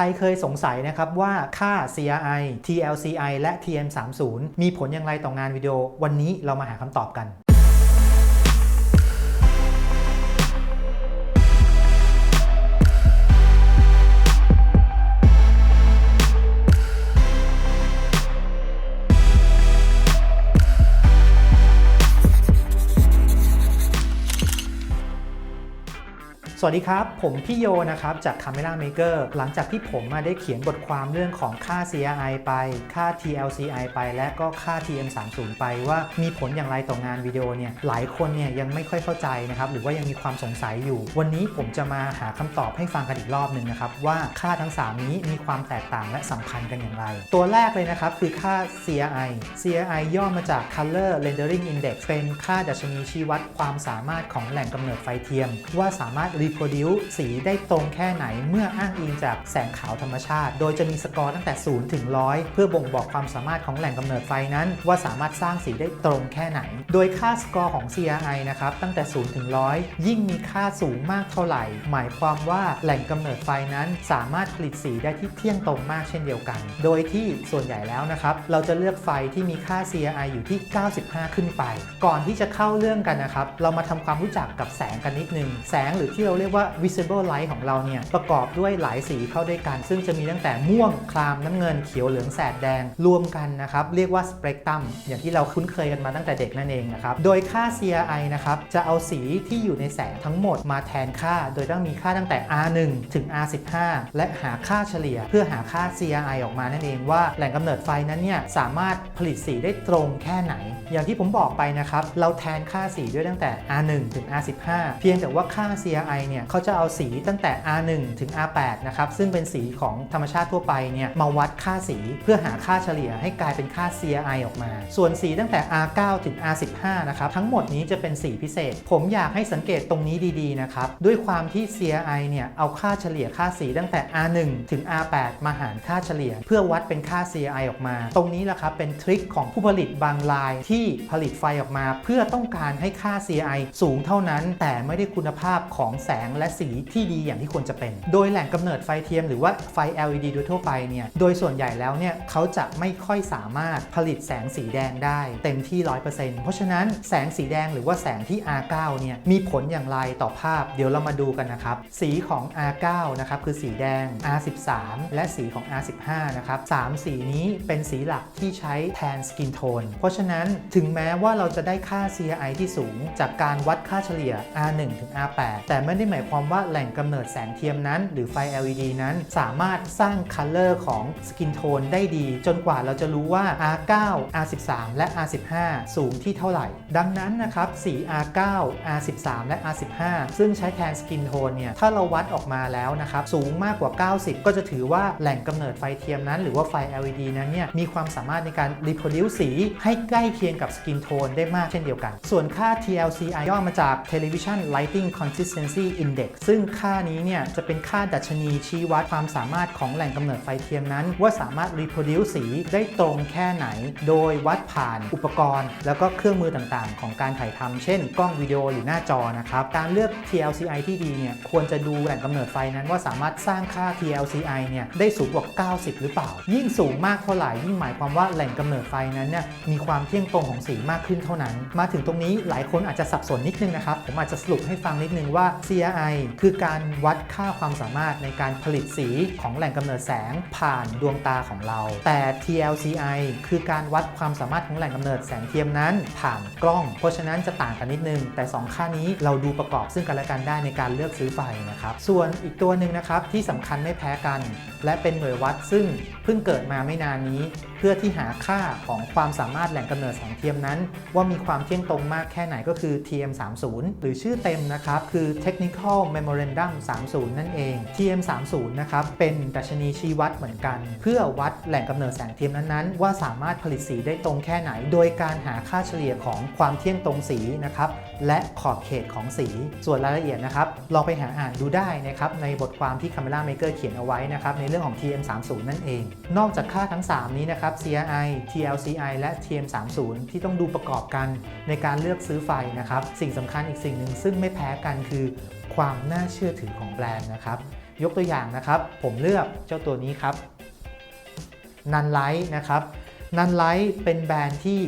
รเคยสงสัยนะครับว่าค่า CRI TLCI และ TM30 มีผลอย่างไรต่องานวิดีโอ วันนี้เรามาหาคำตอบกัน สวัสดีครับ ผมพี่โยนะครับจาก Camera Maker หลังจากที่ผมมาได้เขียนบทความเรื่องของค่า CRI ไป ค่า TLCI ไป และก็ค่า TM30 ไปว่ามีผลอย่างไรต่องานวิดีโอเนี่ยหลายคนเนี่ยยังไม่ค่อยเข้าใจนะครับหรือว่ายังมีความสงสัยอยู่ วันนี้ผมจะมาหาคำตอบให้ฟังกันอีกรอบหนึ่งนะครับว่าค่าทั้ง 3 นี้มีความแตกต่างและสัมพันธ์กันอย่างไร ตัวแรกเลยนะครับคือค่า CRI CRI ย่อมาจาก Color Rendering Index เป็นค่าดัชนีชี้วัดความสามารถของแหล่งกำเนิดไฟเทียม ว่าสามารถ reproduce สีได้ตรงแค่ไหนเมื่ออ้างอิงจากแสงขาวธรรมชาติ โดยจะมีสกอร์ตั้งแต่ 0 ถึง 100 เพื่อบ่งบอกความสามารถของแหล่งกำเนิดไฟนั้น ว่าสามารถสร้างสีได้ตรงแค่ไหน โดยค่าสกอร์ของ CRI นะครับตั้งแต่ 0 ถึง 100 ยิ่งมีค่าสูงมากเท่าไหร่ หมายความว่าแหล่งกำเนิดไฟนั้น สามารถผลิตสีได้ที่เที่ยงตรงมากเช่นเดียวกัน โดยที่ส่วนใหญ่แล้วนะครับเราจะเลือกไฟที่มีค่า CRI อยู่ที่ 95 ขึ้นไป ก่อนที่จะเข้าเรื่องกันนะครับเรามาทำความรู้จักกับแสงกันนิดนึงแสงหรือที่เราเรียกว่า visible light ของเราเนี่ยประกอบด้วยหลายสีเข้าด้วยกัน ซึ่งจะมีตั้งแต่ม่วงครามน้ำเงินเขียวเหลืองแสดแดงรวมกันนะครับเรียกว่าสเปกตรัมอย่างที่เราคุ้นเคยกันมาตั้งแต่เด็กนั่นเองนะครับโดยค่า CRI นะครับจะเอาสีที่อยู่ในแสงทั้งหมดมาแทนค่า โดยต้องมีค่าตั้งแต่ R1 ถึง R15 และหาค่าเฉลี่ย เพื่อหาค่า CRI ออกมานั่นเองว่าแหล่งกำเนิดไฟนั้นเนี่ยสามารถผลิตสีได้ตรงแค่ไหน อย่างที่ผมบอกไปนะครับเราแทนค่าสีด้วยตั้งแต่ R1 ถึง R15 เพียงแต่ว่าค่า CRI เนี่ยเขาจะเอาสีตั้งแต่ R1 ถึง R8 นะครับซึ่งเป็นสีของธรรมชาติทั่วไปเนี่ยมาวัดค่าสีเพื่อหาค่าเฉลี่ยให้กลายเป็นค่า CRI ออกมา ส่วนสีตั้งแต่ R9 ถึง R15 นะครับทั้งหมดนี้จะเป็นสีพิเศษ ผมอยากให้สังเกตตรงนี้ดีๆนะครับด้วยความที่ CRI เนี่ยเอาค่าเฉลี่ยค่าสีตั้งแต่ R1 ถึง R8 มาหารค่าเฉลี่ย เพื่อวัดเป็นค่า CRI ออกมา ตรงนี้แหละครับเป็นทริคของผู้ผลิตบางรายที่ผลิตไฟออกมา เพื่อต้องการให้ค่า CRI สูงเท่านั้น แต่ไม่ได้คุณภาพของแสงและสีที่ดีอย่างที่ควรจะเป็น โดยแหล่งกำเนิดไฟเทียมหรือว่าไฟ LED โดยทั่วไปเนี่ย โดยส่วนใหญ่แล้วเนี่ยเขาจะไม่ค่อยสามารถผลิตแสงสีแดงได้เต็มที่ 100%เพราะฉะนั้นแสงสีแดงหรือว่าแสงที่ R9 เนี่ยมีผลอย่างไรต่อภาพ เดี๋ยวเรามาดูกันนะครับ สีของ R9 นะครับคือสีแดง R13 และสีของ R15 นะครับสามสีนี้เป็นสีหลักที่ใช้แทนสกินโทน เพราะฉะนั้นถึงแม้ว่าเราจะได้ค่า CRI ที่สูง จากการวัดค่าเฉลี่ย R1 ถึง R8 แต่ไม่ได้หมายความว่าแหล่งกำเนิดแสงเทียมนั้น หรือไฟ LED นั้นสามารถสร้างคัลเลอร์ของสกินโทนได้ดี จนกว่าเราจะรู้ว่า R9 R13 และ R15 สูงที่เท่าไหร่ ดังนั้นนะครับสี R9 R13 และ R15 ซึ่งใช้แทนสกินโทนเนี่ยถ้าเราวัดออกมาแล้วนะครับสูงมากกว่า 90 ก็จะถือว่าแหล่งกำเนิดไฟเทียมนั้น หรือว่าไฟ LED นั้นเนี่ยมีความสามารถในการ reproduce สี ให้ใกล้เคียงกับสกินโทนได้มากเช่นเดียวกัน ส่วนค่า TLCI ย่อมาจาก Television Lighting Consistency Index ซึ่งค่านี้เนี่ยจะเป็นค่าดัชนีชี้วัดความสามารถของแหล่งกำเนิดไฟเทียมนั้น ว่าสามารถ reproduce สีได้ตรงแค่ไหน โดยวัดผ่านอุปกรณ์ แล้วก็เครื่องมือต่างๆ ของการถ่ายทำเช่น กล้องวิดีโอหรือหน้าจอนะครับ การเลือก TLCI ที่ดีเนี่ยควรจะดูแหล่งกำเนิดไฟนั้นว่าสามารถสร้างค่า TLCI เนี่ยได้สูงกว่า 90 หรือเปล่า ยิ่งสูงมากเท่าไหร่ยิ่งหมายความว่าแหล่งกำเนิดไฟนั้นเนี่ยมีความเที่ยงตรงของสีมากขึ้นเท่านั้น มาถึงตรงนี้หลายคนอาจจะสับสนนิดนึงนะครับผมอาจจะสรุปให้ฟังนิดนึงว่า CRI คือการวัดค่าความสามารถในการผลิตสีของแหล่งกำเนิดแสงผ่านดวงตาของเรา แต่ TLCI คือการวัดความสามารถของแหล่งกำเนิดแสงเทียมนั้น ผ่านกล้อง เพราะฉะนั้นจะต่างกันนิดนึง แต่ 2 ค่านี้เราดูประกอบซึ่งกันและกันได้ในการเลือกซื้อไฟนะครับ ส่วนอีกตัวหนึ่งนะครับที่สำคัญไม่แพ้กัน และเป็นหน่วยวัดซึ่งเพิ่งเกิดมาไม่นานนี้ เพื่อที่หาค่าของความสามารถแหล่งกำเนิดแสงเทียมนั้น ว่ามีความเที่ยงตรงมากแค่ไหนก็คือ TM30 หรือชื่อเต็มนะครับคือ Technical Memorandum 30 นั่นเอง TM30 นะครับ เป็นดัชนีชี้วัดเหมือนกัน เพื่อวัดแหล่งกำเนิดแสงเทียมนั้นๆ ว่าสามารถผลิตสีได้ตรงแค่ไหน โดยการหาค่าเฉลี่ยของความเที่ยงตรงสีนะครับ และขอบเขตของสี ส่วนรายละเอียดนะครับ ลองไปหาอ่านดูได้นะครับในบทความที่ Camera Maker เขียนเอาไว้นะครับในเรื่องของ TM30 นั่นเอง นอกจากค่าทั้ง 3 นี้นะครับ CRI TLCI และ TM30 ที่ต้องดูประกอบกันในการเลือกซื้อไฟนะครับสิ่งสำคัญอีกสิ่งหนึ่งซึ่งไม่แพ้กันคือ ความน่าเชื่อถือของแบรนด์นะครับ ยกตัวอย่างนะครับ ผมเลือกเจ้าตัวนี้ครับนันไลท์นะครับนันไลท์เป็นแบรนด์ที่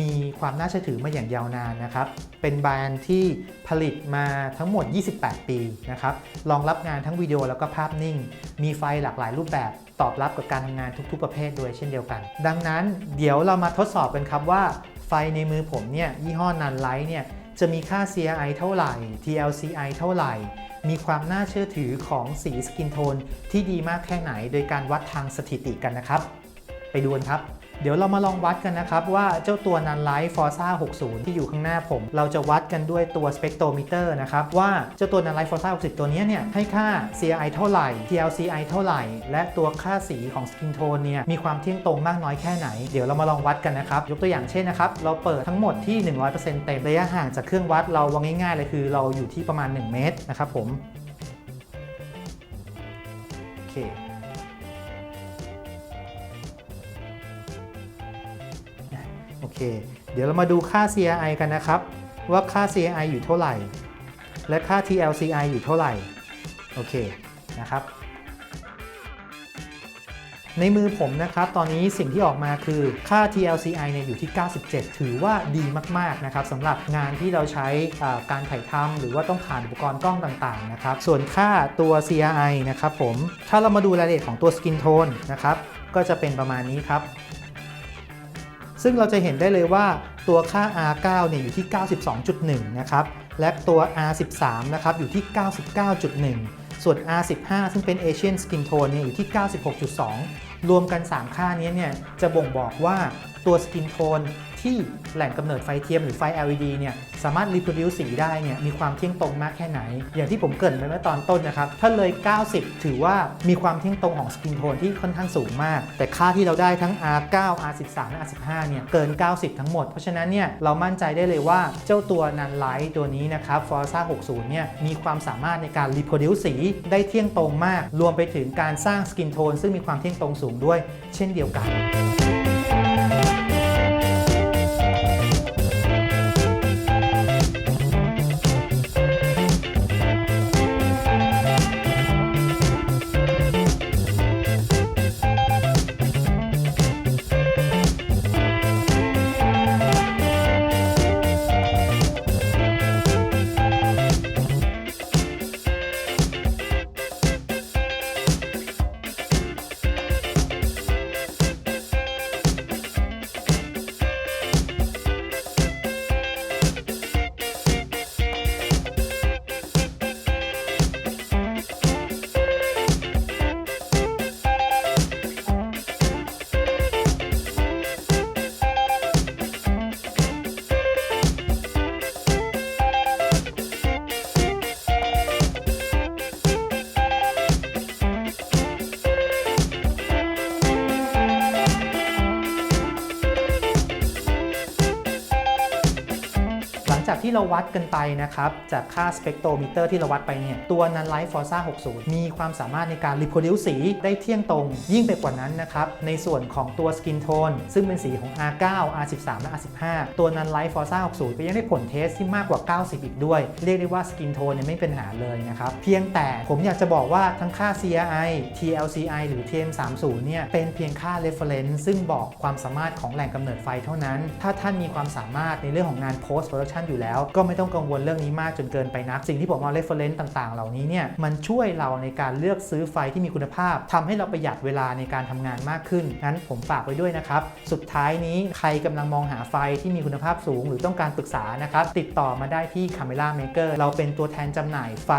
มีความน่าเชื่อถือมาอย่างยาวนานนะครับ เป็นแบรนด์ที่ผลิตมาทั้งหมด 28 ปีนะครับ รองรับงานทั้งวิดีโอแล้วก็ภาพนิ่ง มีไฟหลากหลายรูปแบบ ตอบรับกับการทำงานทุก ๆ ประเภทด้วยเช่นเดียวกัน ดังนั้นเดี๋ยวเรามาทดสอบกันครับว่าไฟในมือผมเนี่ยยี่ห้อนันไลท์เนี่ย จะมีค่า CRI เท่าไหร่ TLCI เท่าไหร่ มีความน่าเชื่อถือของสีสกินโทนที่ดีมากแค่ไหน โดยการวัดทางสถิติกันนะครับ ไปดูกันครับ เดี๋ยวเรามาลองวัดกันนะครับ ว่าเจ้าตัวนันไลท์ฟอร์ซ่า60 ที่อยู่ข้างหน้าผม เราจะวัดกันด้วยตัวสเปกโทรมิเตอร์นะครับ ว่าเจ้าตัวนันไลท์ฟอร์ซ่า60 ตัวนี้เนี่ยให้ค่า C.I เท่าไหร่ TLCI เท่าไหร่ และตัวค่าสีของสกินโทนเนี่ยมีความเที่ยงตรงมากน้อยแค่ไหน เดี๋ยวเรามาลองวัดกันนะครับ ยกตัวอย่างเช่นนะครับ เราเปิดทั้งหมดที่ 100%เต็มระยะห่างจากเครื่องวัดเราวางง่ายๆเลยคือเราอยู่ที่ประมาณ 1 เมตรนะครับผมโอเค โอเค เดี๋ยวเรามาดูค่า CRI กันนะครับ ว่าค่า CRI อยู่เท่าไหร่ และค่า TLCI อยู่เท่าไหร่ โอเคนะครับ ในมือผมนะครับ ตอนนี้สิ่งที่ออกมาคือค่า TLCI เนี่ยอยู่ที่ 97 ถือว่าดีมากๆนะครับสำหรับงานที่เราใช้การถ่ายทำหรือว่าต้องผ่านอุปกรณ์กล้องต่างๆนะครับ ส่วนค่าตัว CRI นะครับผม ถ้าเรามาดูรายละเอียดของตัว Skin Tone นะครับ ก็จะเป็นประมาณนี้ครับ ซึ่งเราจะเห็นได้เลยว่าตัวค่า R9 เนี่ยอยู่ที่ 92.1 นะครับ และตัว R13 นะครับอยู่ที่ 99.1 ส่วน R15 ซึ่งเป็น Asian Skin Tone เนี่ยอยู่ที่ 96.2 รวมกัน 3 ค่านี้เนี่ยจะบ่งบอกว่า ตัว Skin Tone ที่แหล่งกำเนิดไฟเทียมหรือไฟ LED เนี่ยสามารถ reproduce สีได้เนี่ยมีความเที่ยงตรงมากแค่ไหน อย่างที่ผมเกริ่นไปเมื่อตอนต้นนะครับ ถ้าเลย 90 ถือว่ามีความเที่ยงตรงของ Skin Tone ที่ค่อนข้างสูงมาก แต่ค่าที่เราได้ทั้ง R9 R13 และ R15 เนี่ยเกิน 90 ทั้งหมด เพราะฉะนั้นเนี่ยเรามั่นใจได้เลยว่าเจ้าตัวนันไลท์ตัวนี้นะครับ Forza 60 เนี่ยมีความสามารถในการ reproduce สีได้เที่ยงตรงมาก รวมไปถึงการสร้าง Skin Tone ซึ่งมีความเที่ยงตรงสูงด้วย เช่นเดียวกัน จากที่เราวัดกันไปนะครับ จากค่าสเปกโทรมิเตอร์ที่เราวัดไปเนี่ยตัวนันไลท์ฟอร์ซ่า60 มีความสามารถในการ reproduce สีได้เที่ยงตรง ยิ่งไปกว่านั้นนะครับ ในส่วนของตัวสกินโทนซึ่งเป็นสีของ R9 R13 และ R15 ตัวนันไลท์ฟอร์ซ่า60 ก็ยังได้ผลเทสที่มากกว่า 90 อีกด้วย เรียกได้ว่าสกินโทนเนี่ยไม่เป็นหาเลยนะครับ เพียงแต่ผมอยากจะบอกว่าทั้งค่า CRI TLCI หรือ TM30 เนี่ยเป็นเพียงค่า reference ซึ่งบอกความสามารถของแหล่งกำเนิดไฟเท่านั้น ถ้าท่านมีความสามารถในเรื่องของงาน post production อยู่แล้ว ก็ไม่ต้องกังวลเรื่องนี้มากจนเกินไปนัก สิ่งที่ผมเอา reference ต่างๆ เหล่านี้เนี่ยมันช่วยเราในการเลือกซื้อไฟที่มีคุณภาพทำให้เราประหยัดเวลาในการทำงานมากขึ้นงั้นผมฝากไว้ด้วยนะครับ สุดท้ายนี้ใครกำลังมองหาไฟที่มีคุณภาพสูง หรือต้องการปรึกษานะครับติดต่อมาได้ที่ Camera Maker เราเป็นตัวแทนจำหน่ายไฟ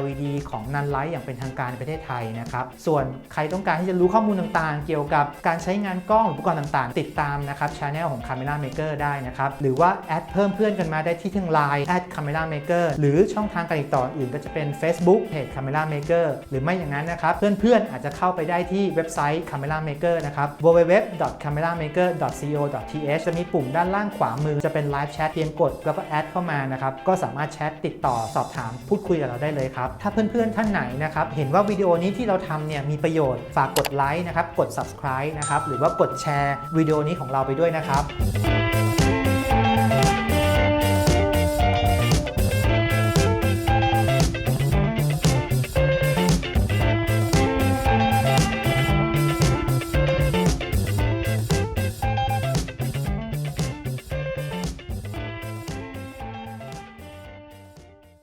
LED ของนันไลท์อย่างเป็นทางการในประเทศไทยนะครับส่วนใครต้องการที่จะรู้ข้อมูลต่างๆ เกี่ยวกับการใช้งานกล้องออุปกรณ์ต่างๆ ติดตามนะครับช anel ของ Camera Maker ได้นะครับหรือว่าแอดเพิ่มเพื่อนกันมาได้ที่ทาง Line แอด Camera Maker หรือช่องทางการติดต่ออื่นก็จะเป็น Facebook เพจ Camera Maker หรือไม่อย่างนั้นนะครับ เพื่อนๆ อาจจะเข้าไปได้ที่เว็บไซต์ Camera Maker นะครับ www.cameramaker.co.th จะมีปุ่มด้านล่างขวามือจะเป็น Live Chat เพียงกดแล้วก็แอดเข้ามานะครับ ก็สามารถแชทติดต่อสอบถามพูดคุยกับเราได้เลยครับ ถ้าเพื่อนๆ ท่านไหนนะครับ เห็นว่าวิดีโอนี้ที่เราทำเนี่ยมีประโยชน์ฝากกดไลค์นะครับ กด subscribe นะครับ หรือว่ากดแชร์วิดีโอนี้ของเราไปด้วยนะครับ